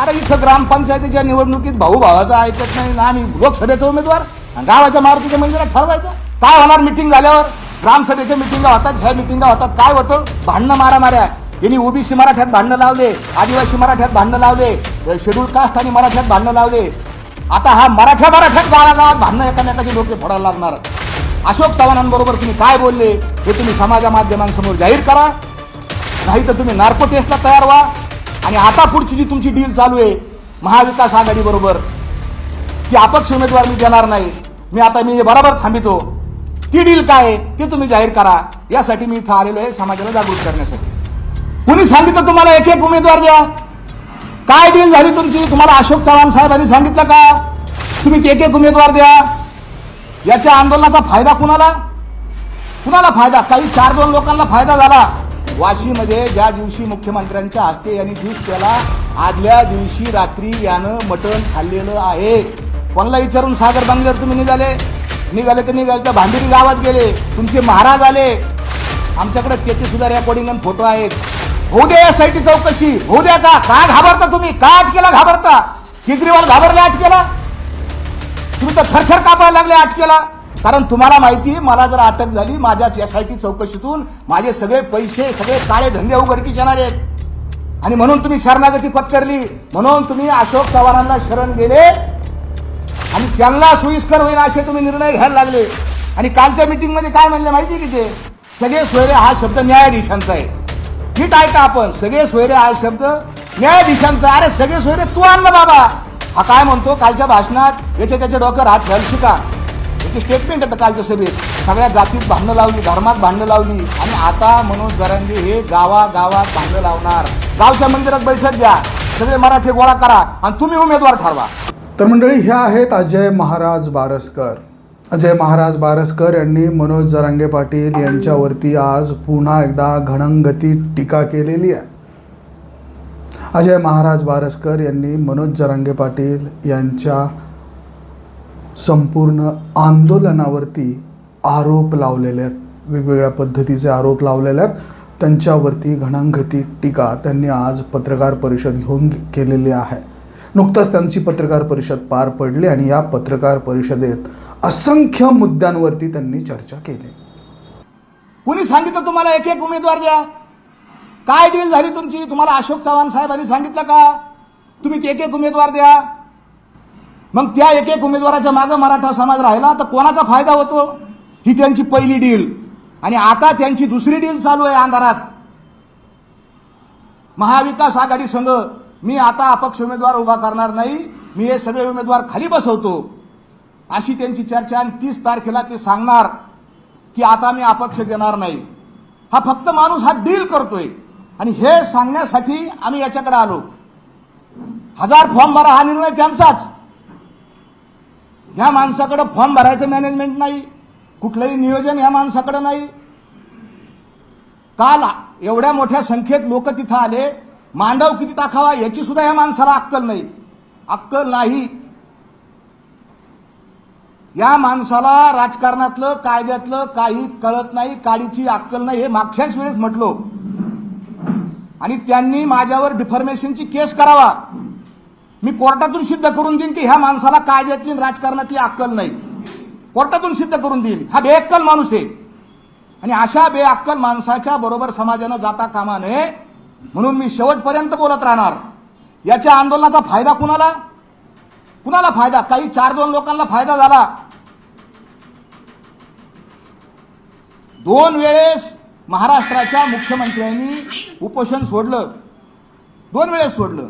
अरे इथं ग्रामपंचायतीच्या निवडणुकीत भाऊ भावाचा ऐकत नाही ना आम्ही लोकसभेचा उमेदवार. आणि गावाच्या मारुतीच्या मंदिरात ठरवायचं. काय होणार मिटिंग झाल्यावर? ग्रामसभेच्या मिटिंगा होतात ह्या मिटिंगा होतात. काय होतं? भांडणं मारामाऱ्या. यांनी ओबीसी मराठ्यात भांडणं लावले आदिवासी मराठ्यात भांडणं लावले शेड्यूल कास्ट आणि मराठ्यात भांडणं लावले. आता हा मराठ्या मराठ्यात गावागावात भांडणं एकामेकाची डोके फोडायला लागणार. अशोक चव्हाणांबरोबर तुम्ही काय बोलले? हे तुम्ही समाजा माध्यमांसमोर जाहीर करा. नाही तर तुम्ही नार्को टेस्टला तयार व्हा. आणि आता पुढची जी तुमची डील चालू आहे महाविकास आघाडी बरोबर की अपक्ष उमेदवार मी देणार नाही. मी आता मी बरोबर थांबितो ती डील काय आहे ते तुम्ही जाहीर करा. यासाठी मी इथं आलेलो आहे समाजाला जागृत करण्यासाठी. कुणी सांगितलं तुम्हाला एक एक उमेदवार द्या? काय डील झाली तुमची? तुम्हाला अशोक चव्हाण साहेबांनी सांगितलं का? तुम्ही एक एक उमेदवार द्या. याच्या आंदोलनाचा फायदा कुणाला? कुणाला फायदा? काही चार दोन लोकांना फायदा झाला. वाशीमध्ये ज्या दिवशी मुख्यमंत्र्यांच्या हस्ते यांनी ज्यूस केला आदल्या दिवशी रात्री यानं मटण खाल्लेलं आहे. कोणाला विचारून सागर बांगल्यावर तुम्ही निघाले? निघाले तर निघाले तर भांडेरी गावात गेले. तुमचे महाराज आले. आमच्याकडे त्याचे सुद्धा रेकॉर्डिंग आणि फोटो आहेत. होऊ द्या या साईटी चौकशी. होऊ द्या का? का घाबरता तुम्ही? का अटकेला घाबरता? केजरीवाल घाबरले अटकेला? तुम्ही तर थरथर कापायला लागले अटकेला. कारण तुम्हाला माहिती आहे, मला जर अटक झाली माझ्या टी चौकशीतून माझे सगळे पैसे सगळे काळे धंदे उघडकीस येणार आहेत. आणि म्हणून तुम्ही शरणागती पत्करली. म्हणून तुम्ही अशोक चव्हाणांना शरण गेले. आणि त्यांना सोयीस्कर होईल असे तुम्ही निर्णय घ्यायला लागले. आणि कालच्या मिटिंगमध्ये काय म्हणले माहिती की ते? सगळे सोयरे हा शब्द न्यायाधीशांचा आहे. नीट ऐका आपण सगळे सोयरे हा शब्द न्यायाधीशांचा आहे. अरे सगळे सोयरे तू आणलं बाबा. हा काय म्हणतो? कालच्या भाषणात याच्या त्याच्या डोक्यावर हात घाल शिका याची स्टेटमेंट आता कालच्या सभेत. सगळ्या जातीत भांडणं लावली धर्मात भांडणं लावली. आणि आता मनोज जरांगे हे गावागावात भांडणं लावणार. गावच्या मंदिरात बैठक द्या. सगळे मराठी गोळा करा आणि तुम्ही उमेदवार ठरवा. तर मंडळी ह्या आहेत अजय महाराज बारसकर. अजय महाराज बारसकर यांनी मनोज जरांगे पाटील यांच्यावरती आज पुन्हा एकदा घणंगती टीका केलेली आहे. अजय महाराज बारसकर यांनी मनोज जरांगे पाटील यांच्या संपूर्ण आंदोलनावरती आरोप लावलेले आहेत. वेगवेगळ्या पद्धतीचे आरोप लावलेले आहेत. त्यांच्यावरती घणांघती टीका त्यांनी आज पत्रकार परिषद घेऊन केलेली आहे. नुकताच त्यांची पत्रकार परिषद पार पडली आणि या पत्रकार परिषदेत असंख्य मुद्द्यांवरती त्यांनी चर्चा केली. कुणी सांगितलं तुम्हाला एक एक उमेदवार द्या. काय डील झाली तुमची? तुम्हाला अशोक चव्हाण साहेबांनी सांगितलं का? तुम्ही एक एक उमेदवार द्या. मग त्या एक एक उमेदवाराच्या मागे मराठा समाज राहिला तर कोणाचा फायदा होतो? ही त्यांची पहिली डील आणि आता त्यांची दुसरी डील चालू आहे अंधारात महाविकास आघाडी संघ मी आता अपक्ष उमेदवार उभा करणार नाही मी हे सगळे उमेदवार खाली बसवतो. अशी त्यांची चर्चा आणि तीस तारखेला ते सांगणार की आता मी अपक्ष देणार नाही. हा फक्त माणूस हा डील करतोय. आणि हे सांगण्यासाठी आम्ही याच्याकडे आलो. हजार फॉर्म भरा हा निर्णय त्यांचाच. ह्या माणसाकडे फॉर्म भरायचं मॅनेजमेंट नाही. कुठलंही नियोजन ह्या माणसाकडे नाही. काल एवढ्या मोठ्या संख्येत लोक तिथं आले. मांडव किती टाकावा याची सुद्धा या माणसाला अक्कल नाही. अक्कल नाही. या माणसाला राजकारणातलं कायद्यातलं काही कळत नाही काडीची अक्कल नाही हे मागच्याच वेळेस म्हटलो. आणि त्यांनी माझ्यावर डिफॉर्मेशनची केस करावा. मी कोर्टातून सिद्ध करून देईन की ह्या माणसाला कायद्यातली आणि राजकारणातली अक्कल नाही. कोर्टातून सिद्ध करून देईन. हा बेअक्कल माणूस आहे. आणि अशा बेअक्कल माणसाच्या बरोबर समाजानं जाता कामा नये म्हणून मी शेवटपर्यंत बोलत राहणार. याच्या आंदोलनाचा फायदा कुणाला? कुणाला फायदा? काही चार दोन लोकांना फायदा झाला. दोन वेळेस महाराष्ट्राच्या मुख्यमंत्र्यांनी उपोषण सोडलं. दोन वेळेस सोडलं.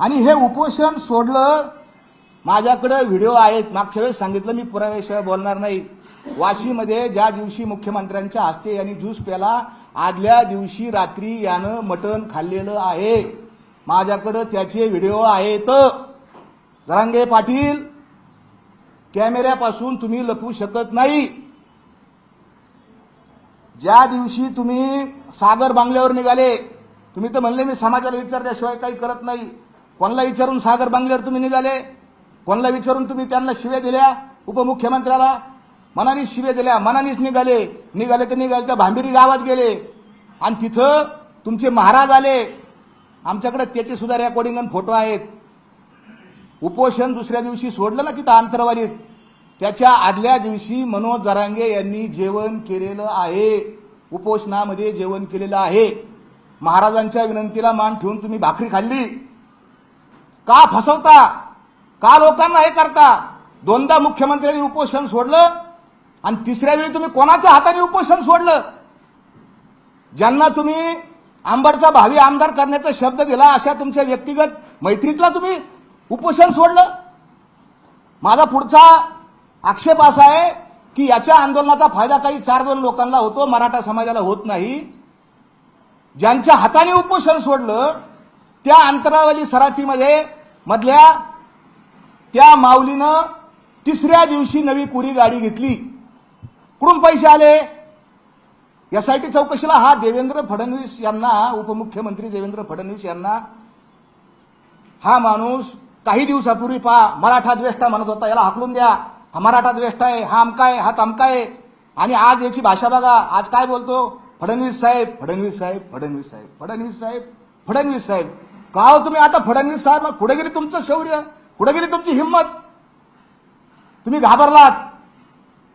आणि हे उपोषण सोडलं माझ्याकडे व्हिडिओ आहेत. मागच्या वेळेस सांगितलं मी पुराव्याशिवाय बोलणार नाही. वाशीमध्ये ज्या दिवशी मुख्यमंत्र्यांच्या हस्ते यांनी ज्यूस प्याला आदल्या दिवशी रात्री यानं मटण खाल्लेलं आहे. माझ्याकडं त्याचे व्हिडिओ आहेत. जरांगे पाटील कॅमेऱ्यापासून तुम्ही लपू शकत नाही. ज्या दिवशी तुम्ही सागर बांगल्यावर निघाले तुम्ही तर म्हणले मी समाजाला विचारल्याशिवाय काही करत नाही. कोणाला विचारून सागर बांगल्यावर तुम्ही निघाले? कोणाला विचारून तुम्ही त्यांना शिव्या दिल्या? उपमुख्यमंत्र्याला? मनानीच शिव्या दिल्या. मनानेच निघाले. निघाले तर निघाले त्या भांबिरी गावात गेले. आणि तिथं तुमचे महाराज आले. आमच्याकडे त्याचे सुद्धा रेकॉर्डिंग आणि फोटो आहेत. उपोषण दुसऱ्या दिवशी सोडलं ना तिथं आंतरवालीत त्याच्या आदल्या दिवशी मनोज जरांगे यांनी जेवण केलेलं आहे. उपोषणामध्ये जेवण केलेलं आहे. महाराजांच्या विनंतीला मान ठेवून तुम्ही भाकरी खाल्ली. का फसवता? का लोकांना हे करता? दोनदा मुख्यमंत्र्यांनी उपोषण सोडलं आणि तिसऱ्या वेळी तुम्ही कोणाच्या हाताने उपोषण सोडलं? ज्यांना तुम्ही आंबडचा भावी आमदार करण्याचा शब्द दिला अशा तुमच्या व्यक्तिगत मैत्रीतला तुम्ही उपोषण सोडलं? माझा पुढचा आक्षेप असा आहे की याच्या आंदोलनाचा फायदा काही चार दोन लोकांना होतो मराठा समाजाला होत नाही. ज्यांच्या हाताने उपोषण सोडलं त्या अंतरावली सराचीमध्ये मधल्या त्या माऊलीनं तिसऱ्या दिवशी नवी कुरी गाडी घेतली. कुठून पैसे आले? एसआयटी चौकशीला हा देवेंद्र फडणवीस यांना उपमुख्यमंत्री देवेंद्र फडणवीस यांना हा माणूस काही दिवसापूर्वी पहा मराठा द्वेष्टा म्हणत होता याला हाकलून द्या. हा मराठा द्वेष्टा आहे हा अमका आहे हा तमका आहे. आणि आज याची भाषा बघा आज काय बोलतो? फडणवीस साहेब फडणवीस साहेब फडणवीस साहेब फडणवीस साहेब फडणवीस साहेब. का हो तुम्ही आता फडणवीस साहेब मग गेली तुमचं शौर्य? कुठे गेली तुमची हिंमत? तुम्ही घाबरलात.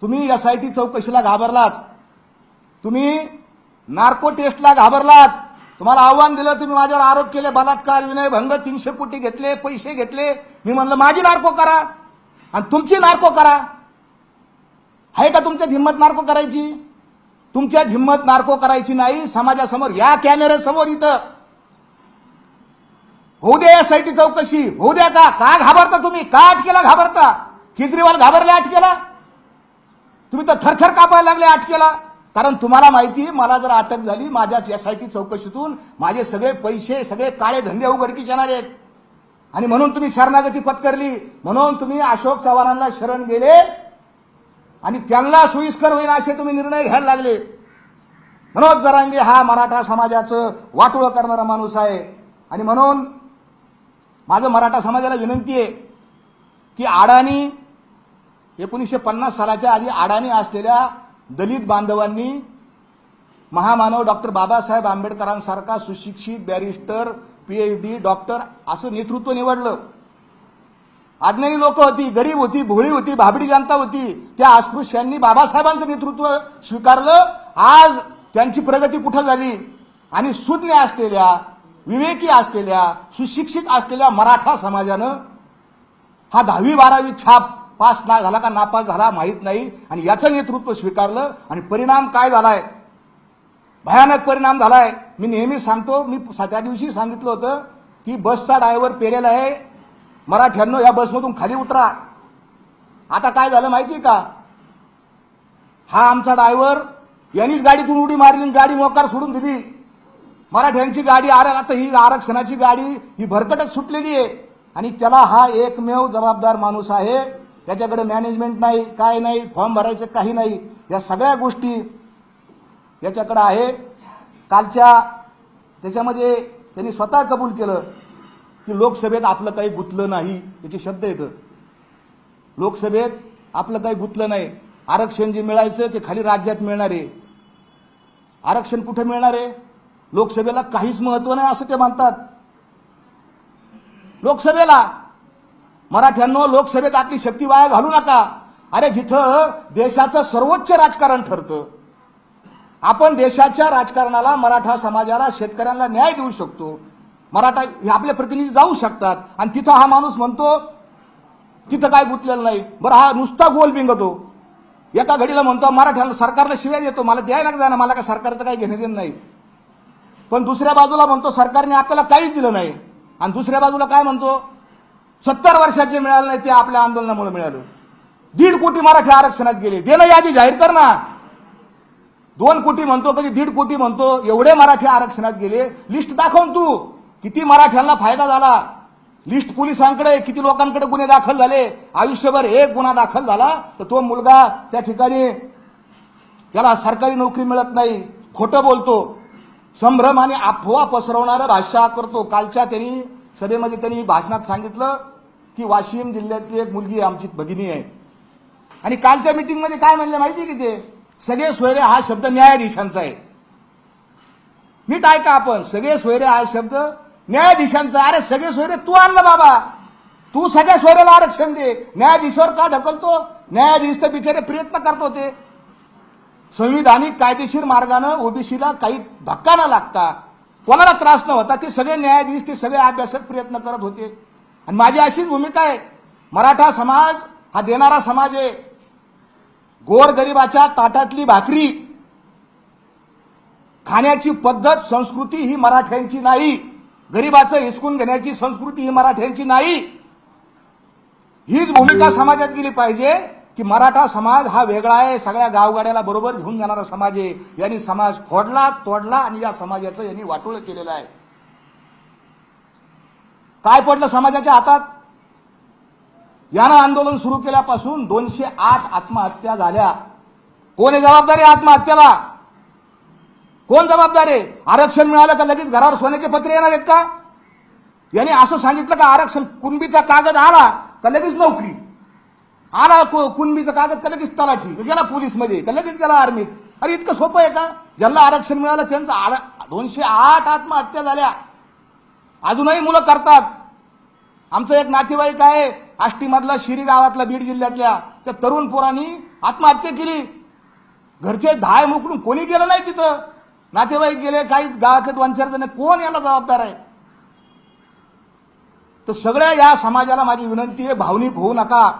तुम्ही एस आय टी चौकशीला घाबरलात. तुम्ही नार्को टेस्टला घाबरलात. तुम्हाला आव्हान दिलं तुम्ही माझ्यावर आरोप केले बलात्कार विनय भंग तीनशे कोटी घेतले पैसे घेतले. मी म्हणलं माझी नार्को करा. आणि तुमची नार्को करा. आहे का तुमच्यात हिंमत नार्को करायची? तुमच्यात हिंमत नार्को करायची नाही. समाजासमोर या कॅमेऱ्यासमोर इथं. होऊ द्या यासाठी चौकशी. होऊ द्या का? का घाबरता तुम्ही? का अटकेला घाबरता? केजरीवाल घाबरले अटकेला? तुम्ही तर थरथर कापायला लागले अटकेला. कारण तुम्हाला माहिती आहे, मला जर अटक झाली माझ्या एसआयटी चौकशीतून माझे सगळे पैसे सगळे काळे धंदे उघडकीस येणार आहेत. आणि म्हणून तुम्ही शरणागती पत्करली. म्हणून तुम्ही अशोक चव्हाणांना शरण गेले. आणि त्यांना सोयीस्कर होईल असे तुम्ही निर्णय घ्यायला लागले. मनोज जरांगे हा मराठा समाजाचं वाटोळं करणारा माणूस आहे. आणि म्हणून माझं मराठा समाजाला विनंती आहे की अडाणी एकोणीसशे पन्नास सालाच्या आधी अडाणी असलेल्या दलित बांधवांनी महामानव डॉक्टर बाबासाहेब आंबेडकरांसारखा सुशिक्षित बॅरिस्टर पीएचडी डॉक्टर असं नेतृत्व निवडलं. अज्ञानी लोक होती गरीब होती भोळी होती भाबडी जनता होती. त्या अस्पृश्यांनी बाबासाहेबांचं नेतृत्व स्वीकारलं. आज त्यांची प्रगती कुठं झाली? आणि सुज्ञ असलेल्या विवेकी असलेल्या सुशिक्षित असलेल्या मराठा समाजानं हा दहावी बारावी छाप पास ना झाला का नापास झाला माहीत नाही आणि याचं नेतृत्व स्वीकारलं आणि परिणाम काय झालाय? भयानक परिणाम झालाय. मी नेहमी सांगतो मी त्या दिवशी सांगितलं होतं की बसचा ड्रायव्हर पेलेला आहे. मराठ्यांनो या बसमधून खाली उतरा. आता काय झालं माहिती का? हा आमचा ड्रायव्हर यांनीच गाडीतून उडी मारली आणि गाडी मोकार सोडून दिली. मराठ्यांची गाडी आर आता ही आरक्षणाची गाडी ही भरकटच सुटलेली आहे. आणि त्याला हा एकमेव जबाबदार माणूस आहे. त्याच्याकडे मॅनेजमेंट नाही काय नाही फॉर्म भरायचं काही नाही. या सगळ्या गोष्टी याच्याकडे आहे. कालच्या त्याच्यामध्ये त्यांनी स्वतः कबूल केलं की लोकसभेत आपलं काही गुंतलं नाही याचे शब्द येतं लोकसभेत आपलं काही गुंतलं नाही. आरक्षण जे मिळायचं ते खाली राज्यात मिळणार आहे. आरक्षण कुठे मिळणार आहे? लोकसभेला काहीच महत्त्व नाही असं ते म्हणतात लोकसभेला. मराठ्यांनो लोकसभेत आपली शक्ती वाया घालू नका. अरे जिथं देशाचं सर्वोच्च राजकारण ठरतं आपण देशाच्या राजकारणाला मराठा समाजाला शेतकऱ्यांना न्याय देऊ शकतो. मराठा हे आपले प्रतिनिधी जाऊ शकतात. आणि तिथं हा माणूस म्हणतो तिथं काय गुंतलेलं नाही. बरं हा नुसता गोल बिंगतो. एका घडीला म्हणतो मराठ्याला सरकारला शिवाय देतो. मला द्यायला जाणार मला काय सरकारचं काही घेणं देणं नाही. पण दुसऱ्या बाजूला म्हणतो सरकारने आपल्याला काहीच दिलं नाही. आणि दुसऱ्या बाजूला काय म्हणतो सत्तर वर्षाचे मिळालं नाही ते आपल्या आंदोलनामुळे मिळालं. दीड कोटी मराठी आरक्षणात गेले. देणं यादी जाहीर कर ना दोन कोटी म्हणतो कधी दीड कोटी म्हणतो एवढे मराठी आरक्षणात गेले. लिस्ट दाखवून तू. किती मराठ्यांना फायदा झाला. लिस्ट पोलिसांकडे किती लोकांकडे गुन्हे दाखल झाले. आयुष्यभर एक गुन्हा दाखल झाला. तर तो मुलगा त्या ठिकाणी त्याला सरकारी नोकरी मिळत नाही. खोटं बोलतो. संभ्रम आणि अफवा पसरवणारा भाषा करतो. कालच्या त्यांनी सभेमध्ये त्यांनी भाषणात सांगितलं की वाशिम जिल्ह्यातली एक मुलगी आमची भगिनी आहे. आणि कालच्या मिटिंगमध्ये काय म्हणलं माहिती की ते? सगळे सोयरे हा शब्द न्यायाधीशांचा आहे. नीट ऐका आपण. सगळे सोयरे हा शब्द न्यायाधीशांचा अरे सगळे सोयरे तू आणलं बाबा. तू सगळ्या सोयऱ्याला आरक्षण दे. न्यायाधीशावर का ढकलतो? न्यायाधीश तर बिचारे प्रयत्न करत होते. संविधानिक कायदेशीर मार्गानं ओबीसीला काही धक्का न लागता कोणाला त्रास न होता ते सगळे न्यायाधीश ते सगळे अभ्यासक प्रयत्न करत होते. आणि माझी अशीच भूमिका आहे मराठा समाज हा देणारा समाज आहे. गोरगरिबाच्या ताटातली भाकरी खाण्याची पद्धत संस्कृती ही मराठ्यांची नाही. गरिबाचं हिसकून घेण्याची संस्कृती ही मराठ्यांची नाही. हीच भूमिका समाजात गेली पाहिजे. की मराठा समाज हा वेगळा आहे सगळ्या गावगाड्याला बरोबर घेऊन जाणारा समाज आहे. यांनी समाज फोडला तोडला आणि या समाजाचं यांनी वाटोळ केलेलं आहे. काय पडलं समाजाच्या हातात? यानं आंदोलन सुरू केल्यापासून दोनशे आठ आत्महत्या झाल्या. कोण आहे जबाबदारी आत्महत्येला? कोण जबाबदार आहे? आरक्षण मिळालं का लगेच? घरावर सोन्याचे पत्रे येणार आहेत का? यांनी असं सांगितलं का आरक्षण कुणबीचा कागद आला का लगेच नोकरी? आला कु- कुणबीचा कागद का लगेच तलाठी? गेला पोलीसमध्ये का लगेच गेला आर्मीत अरे इतकं सोपं आहे का? ज्यांना आरक्षण मिळालं त्यांचं आर- दोनशे आठ आत्महत्या झाल्या. अजूनही मुलं करतात. आमचं एक नातेवाईक आहे आष्टीमधला शिरी गावातला बीड जिल्ह्यातल्या. त्या तरुण पोरांनी आत्महत्या केली. घरचे धाय मुकडून कोणी गेलं नाही तिथं? नातेवाईक गेले काही गावातले दोन चार जण कोण याला जबाबदार आहे? तर सगळ्या या समाजाला माझी विनंती आहे भावनिक होऊ नका.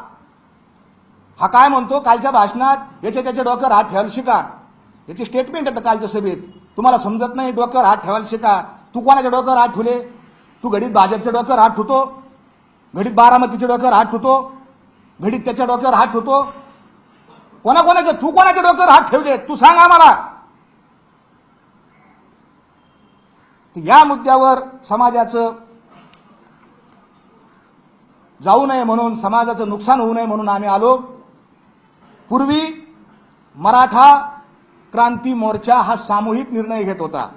हा काय म्हणतो? कालच्या भाषणात याचे त्याच्या डोक्यावर हात ठेवायला शिका. याची स्टेटमेंट येतं कालच्या सभेत. तुम्हाला समजत नाही डोक्यावर हात ठेवायला शिका. तू कोणाच्या डोक्यावर हात ठेवले तू घडीत भाजपच्या डोक्यावर हात ठेवतो घडीत बारामतीच्या डोक्यावर हात ठेवतो घडीत त्याच्या डोक्यावर हात ठेवतो कोणाकोणाच्या तू कोणाच्या डोक्यावर हात ठेवले? तू सांग आम्हाला. या मुद्द्यावर समाजाचं जाऊ नये म्हणून समाजाचं नुकसान होऊ नये म्हणून आम्ही आलो. पूर्वी मराठा क्रांती मोर्चा हा सामूहिक निर्णय घेत होता.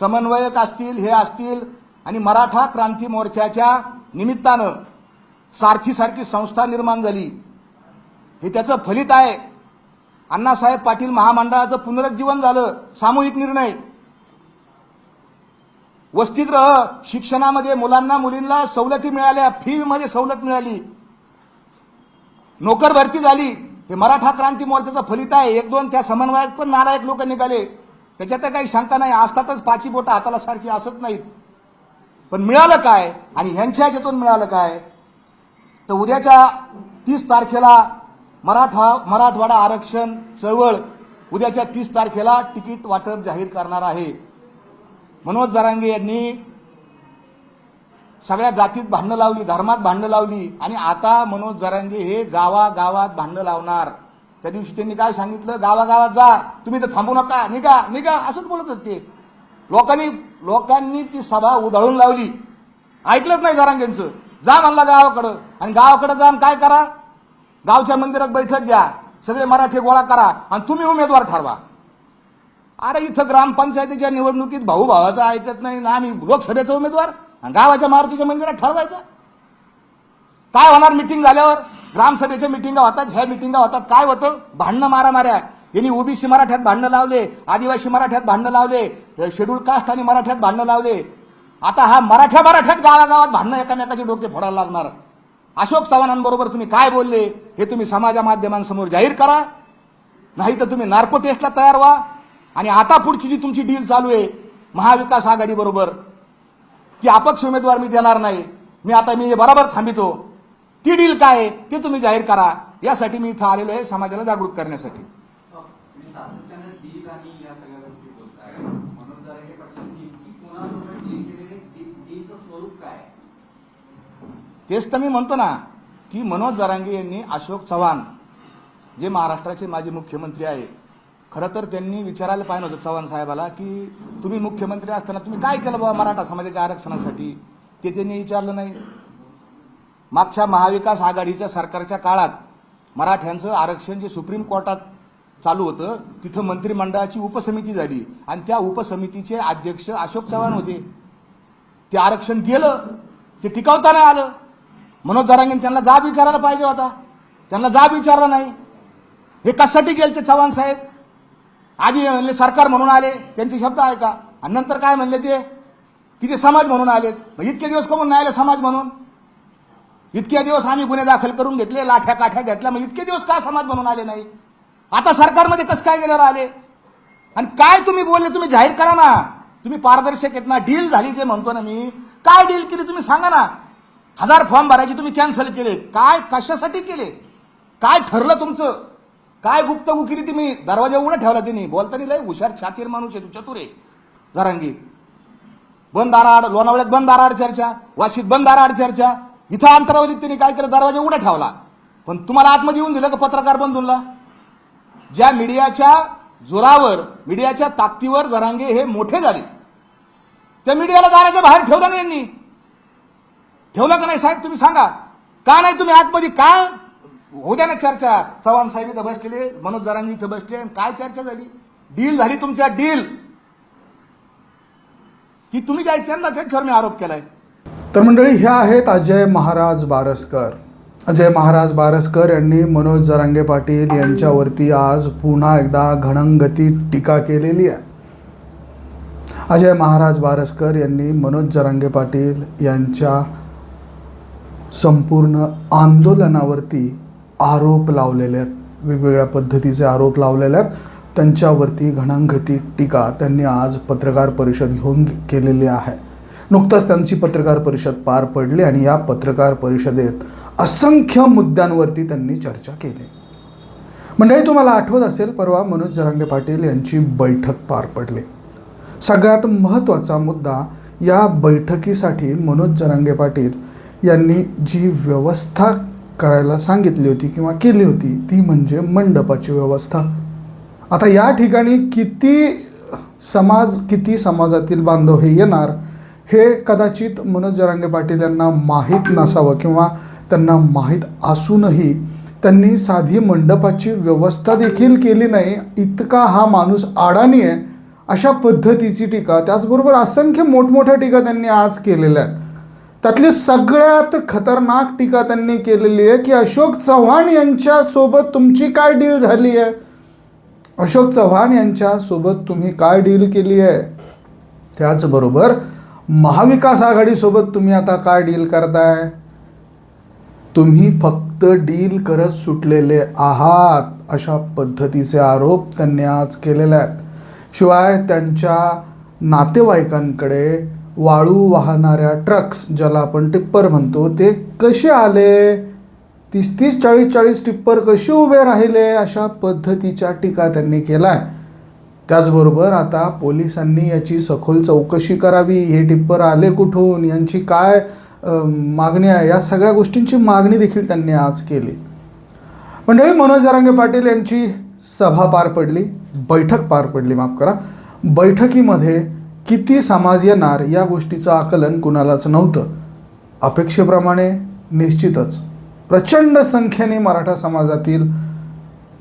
समन्वयक असतील हे असतील आणि मराठा क्रांती मोर्चाच्या निमित्तानं सारथीसारखी संस्था निर्माण झाली. हे त्याचं फलित आहे. अण्णासाहेब पाटील महामंडळाचं पुनरुज्जीवन झालं सामूहिक निर्णय. वसतिग्रह शिक्षणामध्ये मुलांना मुलींना सवलती मिळाल्या फीमध्ये सवलत मिळाली. नोकर भरती झाली. हे मराठा क्रांती मोर्चाचं फलित आहे. एक दोन त्या समन्वयात पण नालायक लोक निघाले. त्याच्यात काही शंका नाही. असतातच पाची बोटं हाताला सारखी असत नाहीत. पण मिळालं काय? आणि ह्यांच्या ह्याच्यातून मिळालं काय? तर उद्याच्या तीस तारखेला मराठा मराठवाडा आरक्षण चळवळ उद्याच्या तीस तारखेला तिकीट वाटप जाहीर करणार आहे. मनोज जरांगे यांनी सगळ्या जातीत भांडणं लावली धर्मात भांडणं लावली आणि आता मनोज जरांगे हे गावागावात भांडणं लावणार. त्या दिवशी त्यांनी काय सांगितलं? गावागावात जा तुम्ही तर थांबू नका निघा निघा असंच बोलत होते लोकांनी लोकांनी ती सभा उधळून लावली. ऐकलंच नाही जरांगेंचं. जा म्हणला गावाकडं. आणि गावाकडं जाऊन काय करा? गावच्या मंदिरात बैठक घ्या. सगळे मराठी गोळा करा आणि तुम्ही उमेदवार ठरवा. अरे इथं ग्रामपंचायतीच्या निवडणुकीत भाऊ भावाचा ऐकत नाही ना आम्ही लोकसभेचा उमेदवार? आणि गावाच्या मारुतीच्या मंदिरात ठरवायचं. काय होणार मिटिंग झाल्यावर? ग्रामसभेच्या मिटिंगा होतात ह्या मिटिंगा होतात. काय होतं? भांडणं मारामाऱ्या. यांनी ओबीसी मराठ्यात भांडणं लावले आदिवासी मराठ्यात भांडणं लावले शेड्यूल कास्ट आणि मराठ्यात भांडणं लावले. आता हा मराठ्या मराठ्यात गावागावात भांडणं एकामेकाचे डोके फोडायला लागणार. अशोक चव्हाणांबरोबर तुम्ही काय बोलले हे तुम्ही समाजा माध्यमांसमोर जाहीर करा. नाही तर तुम्ही नार्को टेस्टला तयार व्हा. आणि आता पुढची जी तुमची डील चालू आहे महाविकास आघाडीबरोबर की अपक्ष उमेदवार मी देणार नाही. मी आता मी बरोबर थांबितो. ती डील काय ते तुम्ही जाहीर करा. यासाठी मी इथं आलेलो आहे समाजाला जागृत करण्यासाठी. काय तेच तर मी म्हणतो ना की मनोज जरांगे यांनी अशोक चव्हाण जे महाराष्ट्राचे माजी मुख्यमंत्री आहे खरं तर त्यांनी विचारायला पाहिजे होतं चव्हाण साहेबाला की तुम्ही मुख्यमंत्री असताना तुम्ही काय केलं बाबा मराठा समाजाच्या आरक्षणासाठी? ते त्यांनी विचारलं नाही. मागच्या महाविकास आघाडीच्या सरकारच्या काळात मराठ्यांचं आरक्षण जे सुप्रीम कोर्टात चालू होतं तिथं मंत्रिमंडळाची उपसमिती झाली आणि त्या उपसमितीचे अध्यक्ष अशोक चव्हाण होते. ते आरक्षण गेलं ते टिकवता नाही आलं. मनोज जरांगेन त्यांना जाब विचारायला पाहिजे होता. त्यांना जाब विचारला नाही. हे कशासाठी गेले ते चव्हाण साहेब? आधी म्हणले सरकार म्हणून आले त्यांचे शब्द ऐका. आणि नंतर काय म्हणले ते? किती समाज म्हणून आले. मग इतके दिवस कोण नाही आले समाज म्हणून? इतके दिवस आम्ही गुन्हे दाखल करून घेतले लाठ्या काठ्या घेतल्या मग इतके दिवस का समाज म्हणून आले नाही? आता सरकारमध्ये कसं काय गेल्यावर आले? आणि काय तुम्ही बोलले तुम्ही जाहीर करा ना. तुम्ही पारदर्शक आहेत ना. डील झाली जे म्हणतो ना मी. काय डील केली तुम्ही सांगा ना. हजार फॉर्म भरायचे तुम्ही कॅन्सल केले. काय कशासाठी केले? काय ठरलं तुमचं? काय गुप्तगुकिरी तुम्ही दरवाजा उघडा ठेवला तिने. बोलताना लय हुशार शातीर माणूस आहे तू चतुर आहे. जरांगी बंद दाराआड लोणावळ्यात बंद दाराआड चर्चा वाशीत बंद दाराआड चर्चा. इथं अंतरावधीत त्यांनी काय केलं? दरवाजा उघडा ठेवला. पण तुम्हाला आतमध्ये येऊन दिलं का पत्रकार बंधूनला ज्या मीडियाच्या जोरावर मीडियाच्या ताकदीवर जरांगे हे मोठे झाले. त्या मीडियाला दाराच्या बाहेर ठेवलं नाही यांनी. ठेवलं का नाही साहेब? तुम्ही सांगा. का नाही तुम्ही आतमध्ये? का होऊ द्या ना चर्चा. चव्हाण साहेब इथं बसलेले मनोज जरांगी इथं बसले. काय चर्चा झाली? डील झाली तुमच्या डील. की तुम्ही काय त्यांना त्याच्यावर मी आरोप केलाय. तर मंडळी ह्या आहेत अजय महाराज बारसकर. अजय महाराज बारसकर यांनी मनोज जरांगे पाटील यांच्यावरती आज पुन्हा एकदा घणंगती टीका केलेली आहे. अजय महाराज बारसकर यांनी मनोज जरांगे पाटील यांच्या संपूर्ण आंदोलनावरती आरोप लावलेले आहेत. वेगवेगळ्या पद्धतीचे आरोप लावलेले आहेत. त्यांच्यावरती घणांघती टीका त्यांनी आज पत्रकार परिषद घेऊन केलेली आहे. नुकताच त्यांची पत्रकार परिषद पार पडली आणि या पत्रकार परिषदेत असंख्य मुद्द्यांवरती त्यांनी चर्चा केली. म्हणजे मंडळी तुम्हाला आठवत असेल परवा मनोज जरांगे पाटील यांची बैठक पार पडली. सगळ्यात महत्त्वाचा मुद्दा या बैठकीसाठी मनोज जरांगे पाटील यांनी जी व्यवस्था करायला सांगितली होती किंवा केली होती ती म्हणजे मंडपाची व्यवस्था. आता या ठिकाणी किती समाज किती समाजातील बांधव हे येणार हे कदाचित मनोज जरांगे पाटील यांना माहीत नसावं किंवा त्यांना माहीत असूनही त्यांनी साधी मंडपाची व्यवस्था देखील केली नाही इतका हा माणूस अडाणी आहे अशा पद्धतीची टीका. त्याचबरोबर असंख्य मोठमोठ्या टीका त्यांनी आज केलेल्या आहेत. त्यातली सगळ्यात खतरनाक टीका त्यांनी केलेली आहे की अशोक चव्हाण यांच्यासोबत तुमची काय डील झाली आहे? अशोक चव्हाण यांच्यासोबत तुम्ही काय डील केली आहे? त्याचबरोबर महाविकास आघाडीसोबत तुम्ही आता काय डील करताय? तुम्ही फक्त डील करत सुटलेले आहात अशा पद्धतीचे आरोप त्यांनी आज केलेले आहेत. शिवाय त्यांच्या नातेवाईकांकडे वाळू वाहणाऱ्या ट्रक्स ज्याला आपण टिप्पर म्हणतो ते कसे आले? तीस तीस चाळीस चाळीस टिप्पर कसे उभे राहिले? अशा पद्धतीच्या टीका त्यांनी केला आहे त्याचबरोबर आता पोलिसांनी याची सखोल चौकशी करावी. हे टिप्पर आले कुठून? यांची काय मागणी आहे? या सगळ्या गोष्टींची मागणी देखील त्यांनी आज केली. मंडळी मनोज जरांगे पाटील यांची सभा पार पडली. बैठक पार पडली. माफ करा. बैठकीमध्ये किती समाज येणार या गोष्टीचं आकलन कुणालाच नव्हतं. अपेक्षेप्रमाणे निश्चितच प्रचंड संख्येने मराठा समाजातील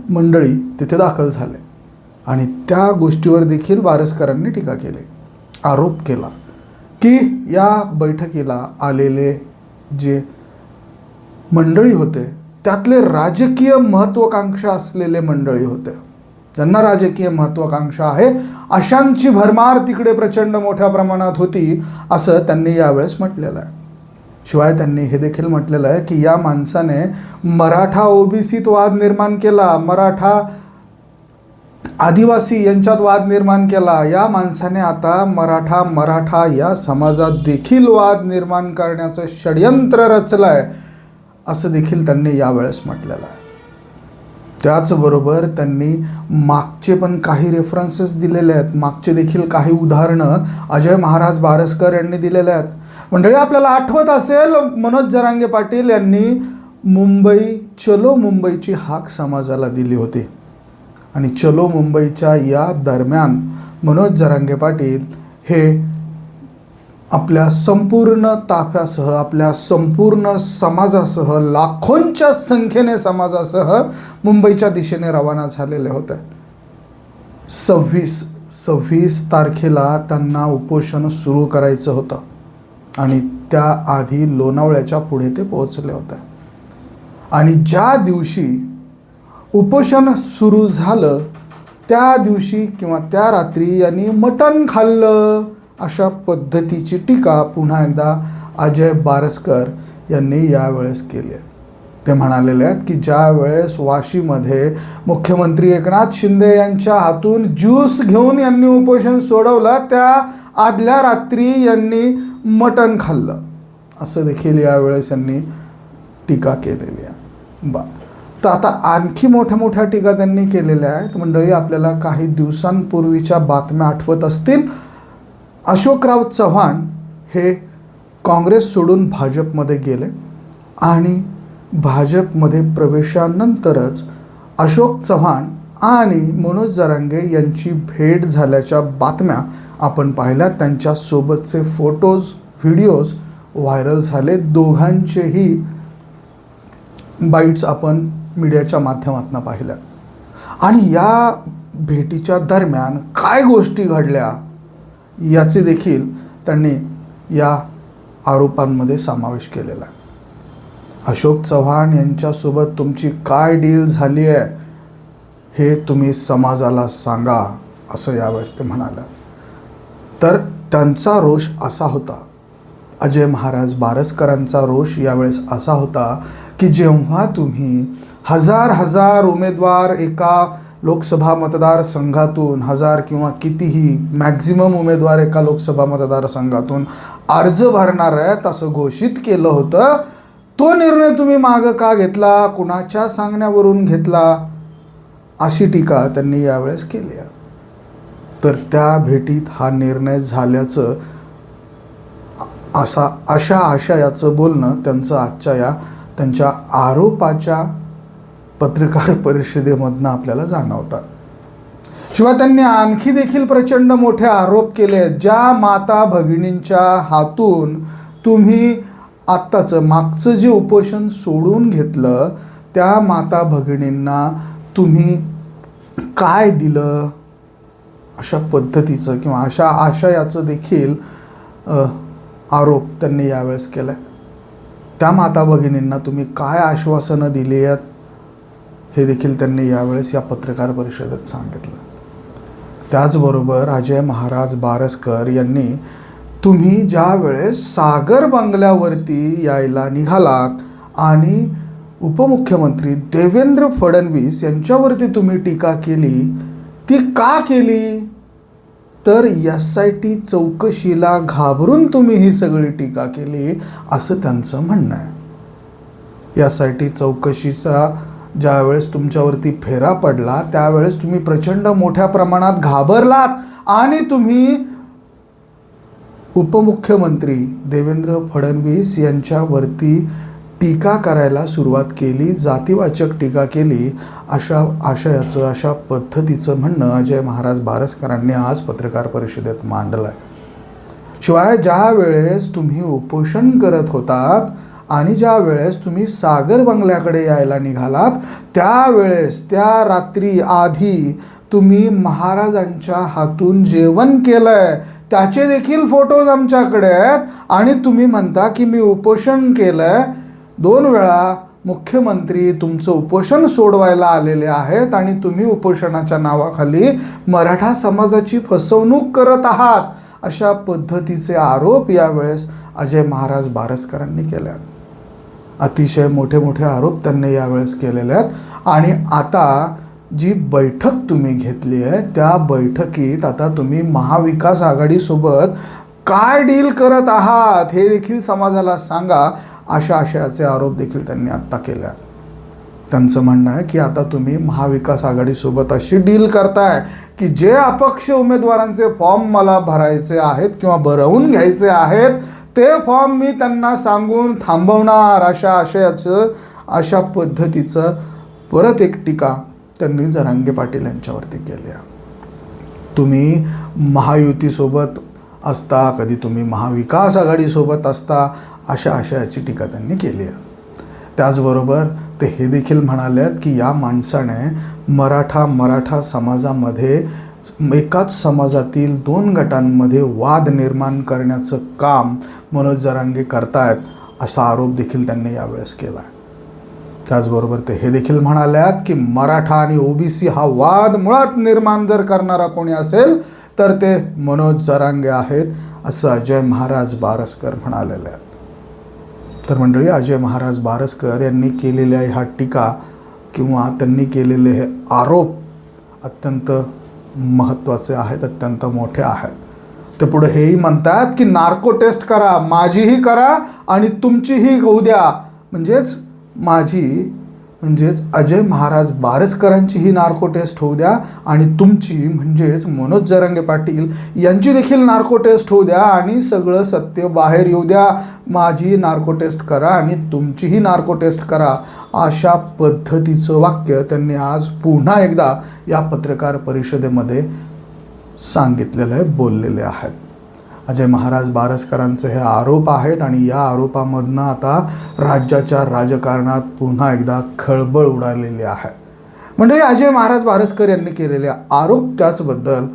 मंडळी तिथे दाखल झाले आणि त्या गोष्टीवर देखील वारसकरांनी टीका केली. आरोप केला की या बैठकीला आलेले जे मंडळी होते त्यातले राजकीय महत्त्वाकांक्षा असलेले मंडळी होते. ज्यांना राजकीय महत्त्वाकांक्षा आहे. अशांची भरमार तिकडे प्रचंड मोठ्या प्रमाणात होती असं त्यांनी यावेळेस म्हटलेलं आहे. शिवाय त्यांनी हे देखील म्हटलेलं आहे की या माणसाने मराठा ओबीसीत वाद निर्माण केला मराठा आदिवासी यांच्यात वाद निर्माण केला या माणसाने आता मराठा मराठा या समाजात देखील वाद निर्माण करण्याचं षडयंत्र रचलं आहे असं देखील त्यांनी यावेळेस म्हटलेलं आहे. त्याचबरोबर त्यांनी मागचे पण काही रेफरन्सेस दिलेले आहेत. मागचे देखील काही उदाहरणं अजय महाराज बारसकर यांनी दिलेले आहेत. मंडळी आपल्याला आठवत असेल मनोज जरांगे पाटील यांनी मुंबई चलो मुंबईची हाक समाजाला दिली होती. आणि चलो मुंबईच्या या दरम्यान मनोज जरांगे पाटील हे आपल्या संपूर्ण ताफ्यासह आपल्या संपूर्ण समाजासह लाखोंच्या संख्येने समाजासह मुंबईच्या दिशेने रवाना झालेले होत्या सव्वीस सव्वीस तारखेला त्यांना उपोषण सुरू करायचं होतं आणि त्याआधी लोणावळ्याच्या पुढे ते पोहोचले होते. आणि ज्या दिवशी उपोषण सुरू झालं त्या दिवशी किंवा त्या रात्री यांनी मटण खाल्लं. अशा पद्धतीची टीका पुन्हा एकदा अजय बारसकर यांनी यावेळेस केली आहे. ते म्हणालेले आहेत की ज्या वेळेस वाशीमध्ये मुख्यमंत्री एकनाथ शिंदे यांच्या हातून ज्यूस घेऊन यांनी उपोषण सोडवलं त्या आदल्या रात्री यांनी मटण खाल्लं. असं देखील यावेळेस यांनी टीका केलेली आहे. बा तर आता आणखी मोठ्या मोठ्या टीका त्यांनी केलेल्या आहेत. मंडळी आपल्याला काही दिवसांपूर्वीच्या बातम्या आठवत असतील. अशोकराव चव्हाण हे काँग्रेस सोडून भाजपमध्ये गेले आणि भाजपमध्ये प्रवेशानंतरच अशोक चव्हाण आणि मनोज जरांगे यांची भेट झाल्याच्या बातम्या आपण पाहिल्या. त्यांच्यासोबतचे फोटोज व्हिडिओज व्हायरल झाले. दोघांचेही बाईट्स आपण मीडियाच्या माध्यमातून पाहिल्या. आणि या भेटीच्या दरम्यान काय गोष्टी घडल्या? याचे देखील त्यांनी या आरोपांमध्ये समावेश केलेला आहे. अशोक चव्हाण यांच्यासोबत तुमची काय डील झाली आहे हे तुम्ही समाजाला सांगा असं यावेळेस ते म्हणाले. तर त्यांचा रोष असा होता अजय महाराज बारसकरांचा रोष यावेळेस असा होता की जेव्हा तुम्ही हजार हजार उमेदवार एका लोकसभा मतदारसंघातून हजार किंवा कितीही मॅक्झिमम उमेदवार एका लोकसभा मतदारसंघातून अर्ज भरणार आहेत असं घोषित केलं होतं. तो निर्णय तुम्ही मागं का घेतला? कुणाच्या सांगण्यावरून घेतला? अशी टीका त्यांनी यावेळेस केली. आहे तर त्या भेटीत हा निर्णय झाल्याचं असा अशा आशयाचं बोलणं त्यांचं आजच्या या त्यांच्या आरोपाच्या पत्रकार परिषदेमधनं आपल्याला जाणवतात. शिवाय त्यांनी आणखी देखील प्रचंड मोठे आरोप केले आहेत. ज्या माता भगिनींच्या हातून तुम्ही आत्ताचं मागचं जे उपोषण सोडून घेतलं त्या माता भगिनींना तुम्ही काय दिलं? अशा पद्धतीचं किंवा अशा आशयाचं देखील आरोप त्यांनी यावेळेस केला आहे त्या माता भगिनींना तुम्ही काय आश्वासनं दिली आहेत? हे देखील त्यांनी यावेळेस या पत्रकार परिषदेत सांगितलं. त्याचबरोबर अजय महाराज बारसकर यांनी तुम्ही ज्या वेळेस सागर बंगल्यावरती यायला निघालात आणि उपमुख्यमंत्री देवेंद्र फडणवीस यांच्यावरती तुम्ही टीका केली ती का केली? तर एस आय टी चौकशीला घाबरून तुम्ही ही सगळी टीका केली असं त्यांचं म्हणणं आहे. एस आय टी चौकशीचा ज्यावेळेस तुमच्यावरती फेरा पडला त्यावेळेस तुम्ही प्रचंड मोठ्या प्रमाणात घाबरलात आणि तुम्ही उपमुख्यमंत्री देवेंद्र फडणवीस यांच्यावरती टीका करायला सुरुवात केली जातीवाचक टीका केली. अशा आशयाचं अशा पद्धतीचं म्हणणं अजय महाराज बारसकरांनी आज पत्रकार परिषदेत मांडलं आहे शिवाय ज्या वेळेस तुम्ही उपोषण करत होतात आणि ज्या वेळेस तुम्ही सागर बंगल्याकडे यायला निघालात त्यावेळेस त्या रात्री आधी तुम्ही महाराजांच्या हातून जेवण केलं आहे त्याचे देखील फोटोज आमच्याकडे आहेत. आणि तुम्ही म्हणता की मी उपोषण केलं आहे दोन वेळा मुख्यमंत्री तुमचं उपोषण सोडवायला आलेले आहेत आणि तुम्ही उपोषणाच्या नावाखाली मराठा समाजाची फसवणूक करत आहात अशा पद्धतीचे आरोप यावेळेस अजय महाराज बारसकरांनी केले आहेत. अतिशय मोठे मोठे आरोप त्यांनी यावेळेस केलेले आहेत. आणि आता जी बैठक तुम्ही घेतली आहे त्या बैठकीत आता तुम्ही महाविकास आघाडीसोबत काय डील करत आहात हे देखील समाजाला सांगा अशा आशयाचे आरोप देखील त्यांनी आत्ता केले आहेत. त्यांचं म्हणणं आहे की आता तुम्ही महाविकास आघाडीसोबत अशी डील करताय की जे अपक्ष उमेदवारांचे फॉर्म मला भरायचे आहेत किंवा भरवून घ्यायचे आहेत ते फॉर्म मी त्यांना सांगून थांबवणार अशा आशयाचं अशा पद्धतीचं परत एक टीका त्यांनी जरांगे पाटील यांच्यावरती केल्या तुम्ही महायुतीसोबत असता कधी तुम्ही महाविकास आघाडीसोबत असता अशा आशयाची टीका त्यांनी केली आहे. त्याचबरोबर ते हे देखील म्हणाले आहेत की या माणसाने मराठा मराठा समाजामध्ये एकाच समाजातील दोन गटांमध्ये वाद निर्माण करण्याचं काम मनोज जरांगे करतायत असा आरोप देखील त्यांनी यावेळेस केला आहे त्याचबरोबर ते हे देखील म्हणाले आहेत की मराठा आणि ओबीसी हा वाद मुळात निर्माण जर करणारा कोणी असेल तर ते मनोज जरांगे आहेत असं अजय महाराज बारसकर म्हणालेले आहेत. तर मंडळी अजय महाराज बारसकर यांनी केलेल्या ह्या टीका किंवा त्यांनी केलेले हे आरोप अत्यंत महत्त्वाचे आहेत अत्यंत मोठे आहेत. ते पुढे हेही म्हणतात की नार्को टेस्ट करा माझीही करा आणि तुमचीही होऊ द्या. म्हणजेच माझी म्हणजेच अजय महाराज बारसकरांची ही नार्को टेस्ट होऊ द्या आणि तुमची म्हणजेच मनोज जरांगे पाटील यांची देखील नार्को टेस्ट होऊ द्या आणि सगळं सत्य बाहेर येऊ द्या. माझी नार्को टेस्ट करा आणि तुमचीही नार्को टेस्ट करा. अशा पद्धतीचं वाक्य त्यांनी आज पुन्हा एकदा या पत्रकार परिषदेमध्ये सांगितलेलं आहे बोललेले आहेत. अजय महाराज बारसकरांचे हे आरोप आहेत आणि या आरोपामधनं आता राज्याच्या राजकारणात पुन्हा एकदा खळबळ उडालेली आहे. म्हणजे अजय महाराज बारसकर यांनी केलेले आरोप त्याचबद्दल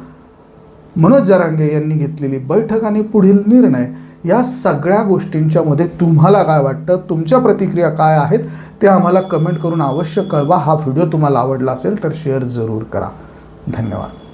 मनोज जरांगे यांनी घेतलेली बैठक आणि पुढील निर्णय या सगळ्या गोष्टींच्या मध्ये तुम्हाला काय वाटतं? तुमच्या प्रतिक्रिया काय आहेत? ते आम्हाला कमेंट करून अवश्य कळवा. हा व्हिडिओ तुम्हाला आवडला असेल तर शेअर जरूर करा. धन्यवाद.